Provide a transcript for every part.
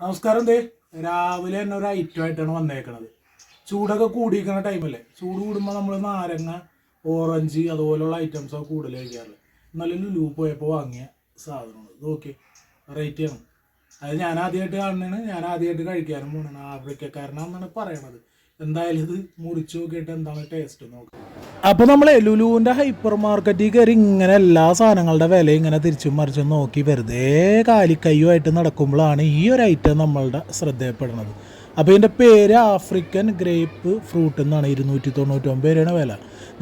നമസ്കാരം ദേ രാവിലെ തന്നെ ഒരു ഐറ്റം ആയിട്ടാണ് വന്നേക്കണത്. ചൂടൊക്കെ കൂടിയിരിക്കുന്ന ടൈമല്ലേ ചൂട് കൂടുമ്പോൾ നമ്മൾ നാരങ്ങ ഓറഞ്ച് അതുപോലുള്ള ഐറ്റംസ് ഒക്കെ കൂടുതൽ കഴിക്കാറില്ല എന്നാലും ലുലു പോയപ്പോൾ വാങ്ങിയ സാധനമാണ്. ഇത് ഓക്കെ റേറ്റ് ആണ്. അത് ഞാൻ ആദ്യമായിട്ട് കാണുന്നതാണ്. ഞാൻ ആദ്യമായിട്ട് കഴിക്കാനും പോകണം ആഫ്രിക്കക്കാരനാണെന്നാണ് പറയണത്. എന്തായാലും ഇത് മുറിച്ചു നോക്കിയിട്ട് എന്താണ് ടേസ്റ്റ് നോക്കാം. അപ്പോൾ നമ്മളെ ലുലുവിന്റെ ഹൈപ്പർ മാർക്കറ്റിൽ കയറി ഇങ്ങനെ എല്ലാ സാധനങ്ങളുടെ വില ഇങ്ങനെ തിരിച്ചും മറിച്ചും നോക്കി വെറുതെ കാലിക്കയ്യുമായിട്ട് നടക്കുമ്പോഴാണ് ഈ ഒരു ഐറ്റം നമ്മളുടെ ശ്രദ്ധയപ്പെടുന്നത്. അപ്പോൾ ഇതിന്റെ പേര് ആഫ്രിക്കൻ ഗ്രേപ്പ് ഫ്രൂട്ട് എന്നാണ്. ഇരുന്നൂറ്റി തൊണ്ണൂറ്റൊമ്പത് രൂപയാണ് വില.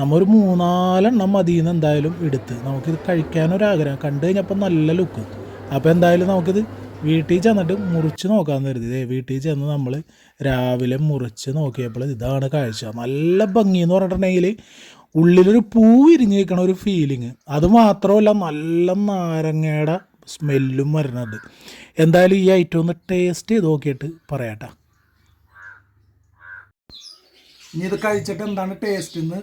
നമ്മ മൂന്നാലെണ്ണം മതി എന്ന് എന്തായാലും എടുത്ത് നമുക്കിത് കഴിക്കാനൊരാഗ്രഹം. കണ്ടു കഴിഞ്ഞപ്പോൾ നല്ല ലുക്ക് അപ്പോൾ എന്തായാലും നമുക്കിത് വീട്ടിൽ ചെന്നിട്ട് മുറിച്ച് നോക്കാമെന്ന് കരുതി. ഇതേ വീട്ടിൽ ചെന്ന് നമ്മൾ രാവിലെ മുറിച്ച് നോക്കിയപ്പോൾ ഇതാണ് കാഴ്ച. നല്ല ഭംഗി എന്ന് പറഞ്ഞിട്ടുണ്ടെങ്കിൽ ഉള്ളിലൊരു പൂ വിരിഞ്ഞ് നിൽക്കണ ഒരു ഫീലിങ് അത് മാത്രമല്ല നല്ല നാരങ്ങയുടെ സ്മെല്ലും വരുന്നുണ്ട്. എന്തായാലും ഈ ഐറ്റം ഒന്ന് ടേസ്റ്റ് ചെയ്ത് നോക്കിയിട്ട് പറയാട്ടാ. ഇനി ഇത് കഴിച്ചിട്ട് എന്താണ് ടേസ്റ്റ് എന്ന്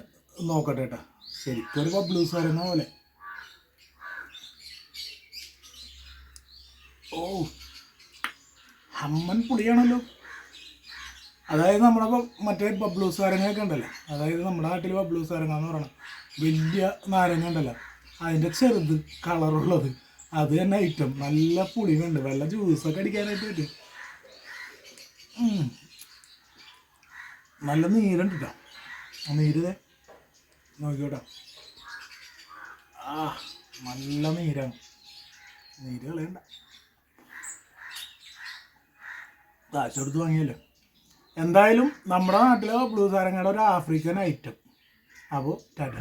നോക്കട്ടെ കേട്ടാ ശരിക്കും ഒരു ബബ്ലൂസ് വരുന്ന പോലെ. ഓ. അമ്മൻ പുളിയാണല്ലോ. അതായത് നമ്മുടെ മറ്റേ ബബ്ലൂസ് നാരങ്ങയൊക്കെ ഉണ്ടല്ലോ? അതായത് നമ്മുടെ നാട്ടിൽ ബബ്ലൂസ് നാരങ്ങ എന്ന് പറയണം. വലിയ നാരങ്ങ ഉണ്ടല്ലോ. അതിന്റെ ചെറുത് കളറുള്ളത് അത് തന്നെ ഐറ്റം നല്ല പുളിയുണ്ട്. വെള്ള ജ്യൂസൊക്കെ അടിക്കാനായിട്ട് പറ്റും. നല്ല നീരുണ്ട് കേട്ടോ നീര് ദേ. നോക്കിയോട്ടോ. ആ നല്ല നീരാണ്. നീര് കളയണ്ട. കാശ് കൊടുത്ത് വാങ്ങിയല്ലോ. എന്തായാലും നമ്മുടെ നാട്ടിലെ ബ്ലൂ സാരങ്ങയുടെ ഒരു ആഫ്രിക്കൻ ഐറ്റം അപ്പോൾ ടാറ്റ.